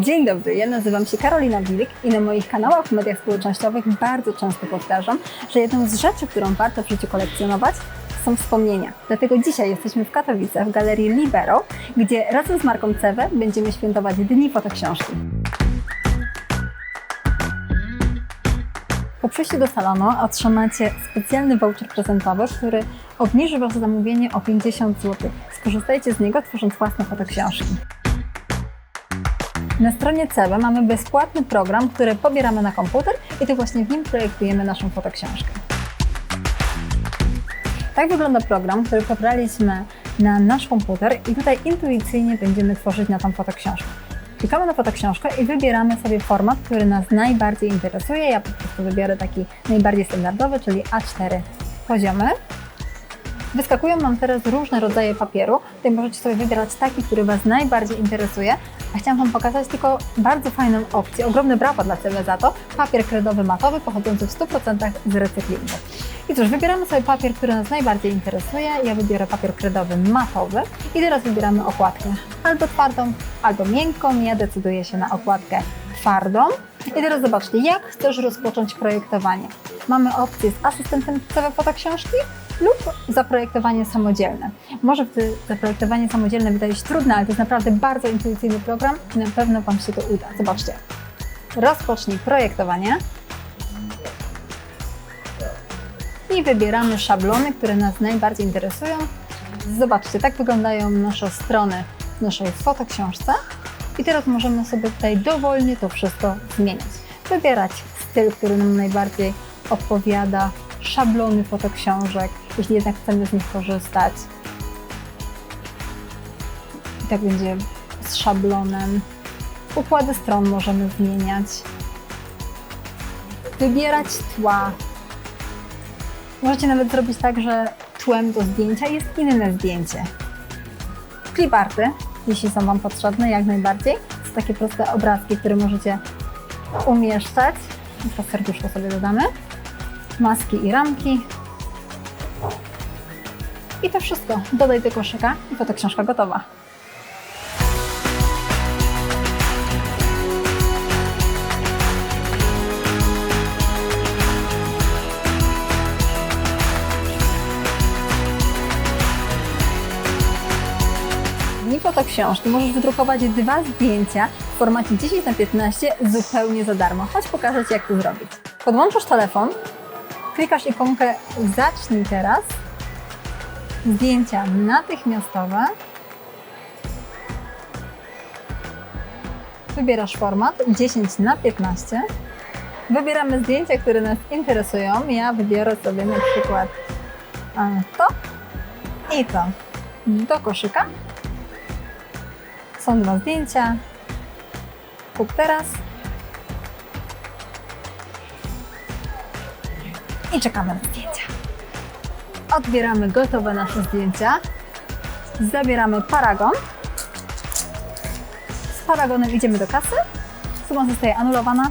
Dzień dobry, ja nazywam się Karolina Wilik i na moich kanałach w mediach społecznościowych bardzo często powtarzam, że jedną z rzeczy, którą warto w życiu kolekcjonować, są wspomnienia. Dlatego dzisiaj jesteśmy w Katowicach w galerii Libero, gdzie razem z Marką Cewe będziemy świętować Dni Fotoksiążki. Po przyjściu do salonu otrzymacie specjalny voucher prezentowy, który obniży Wasze zamówienie o 50 zł. Skorzystajcie z niego, tworząc własne fotoksiążki. Na stronie CEBE mamy bezpłatny program, który pobieramy na komputer i to właśnie w nim projektujemy naszą fotoksiążkę. Tak wygląda program, który pobraliśmy na nasz komputer i tutaj intuicyjnie będziemy tworzyć na tą fotoksiążkę. Klikamy na fotoksiążkę i wybieramy sobie format, który nas najbardziej interesuje. Ja po prostu wybiorę taki najbardziej standardowy, czyli A4 poziomy. Wyskakują nam teraz różne rodzaje papieru. Tutaj możecie sobie wybierać taki, który Was najbardziej interesuje. A chciałam Wam pokazać tylko bardzo fajną opcję. Ogromne brawa dla Ciebie za to. Papier kredowy matowy pochodzący w 100% z recyklingu. I cóż, wybieramy sobie papier, który nas najbardziej interesuje. Ja wybiorę papier kredowy matowy i teraz wybieramy okładkę albo twardą, albo miękką. Ja decyduję się na okładkę twardą. I teraz zobaczcie, jak chcesz rozpocząć projektowanie. Mamy opcję z asystentem CV fotoksiążki lub zaprojektowanie samodzielne. Może gdy zaprojektowanie samodzielne wydaje się trudne, ale to jest naprawdę bardzo intuicyjny program i na pewno Wam się to uda. Zobaczcie. Rozpocznij projektowanie i wybieramy szablony, które nas najbardziej interesują. Zobaczcie, tak wyglądają nasze strony w naszej fotoksiążce. I teraz możemy sobie tutaj dowolnie to wszystko zmieniać. Wybierać styl, który nam najbardziej odpowiada, szablony fotoksiążek, jeśli jednak chcemy z nich korzystać. I tak będzie z szablonem. Układy stron możemy zmieniać. Wybierać tła. Możecie nawet zrobić tak, że tłem do zdjęcia jest inne zdjęcie. Cliparty, jeśli są Wam potrzebne, jak najbardziej. To takie proste obrazki, które możecie umieszczać. Teraz serduszko sobie dodamy. Maski i ramki. I to wszystko. Dodaj do koszyka i fotoksiążka gotowa. Dni fotoksiążki możesz wydrukować dwa zdjęcia w formacie 10 na 15 zupełnie za darmo. Chodź pokażę Ci, jak to zrobić. Podłączasz telefon, klikasz ikonkę Zacznij teraz, zdjęcia natychmiastowe, wybierasz format 10 na 15 Wybieramy zdjęcia, które nas interesują. Ja wybiorę sobie na przykład e, to i to do koszyka. Są dwa zdjęcia. Kup teraz. I czekamy na zdjęcia. Odbieramy gotowe nasze zdjęcia. Zabieramy paragon. Z paragonem idziemy do kasy. Suma zostaje anulowana,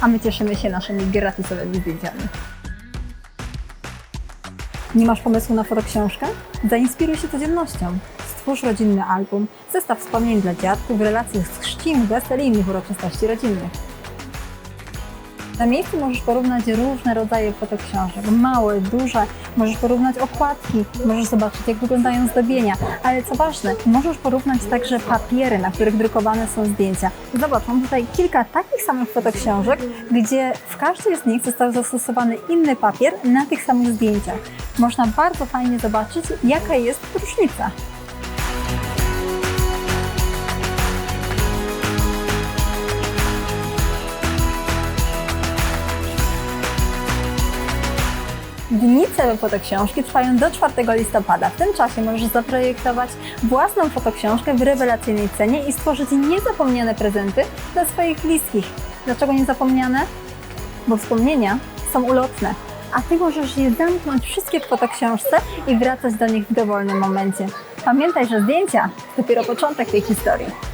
a my cieszymy się naszymi gratisowymi zdjęciami. Nie masz pomysłu na fotoksiążkę? Zainspiruj się codziennością. Stwórz rodzinny album, zestaw wspomnień dla dziadków, relacje z chrzcin, wesel i innych uroczystości rodzinnych. Na miejscu możesz porównać różne rodzaje fotoksiążek, małe, duże, możesz porównać okładki, możesz zobaczyć jak wyglądają zdobienia, ale co ważne, możesz porównać także papiery, na których drukowane są zdjęcia. Zobacz, mam tutaj kilka takich samych fotoksiążek, gdzie w każdej z nich został zastosowany inny papier na tych samych zdjęciach. Można bardzo fajnie zobaczyć, jaka jest różnica. Dni Fotoksiążki trwają do 4 listopada. W tym czasie możesz zaprojektować własną fotoksiążkę w rewelacyjnej cenie i stworzyć niezapomniane prezenty dla swoich bliskich. Dlaczego niezapomniane? Bo wspomnienia są ulotne, a Ty możesz je zamknąć wszystkie w fotoksiążce i wracać do nich w dowolnym momencie. Pamiętaj, że zdjęcia to dopiero początek tej historii.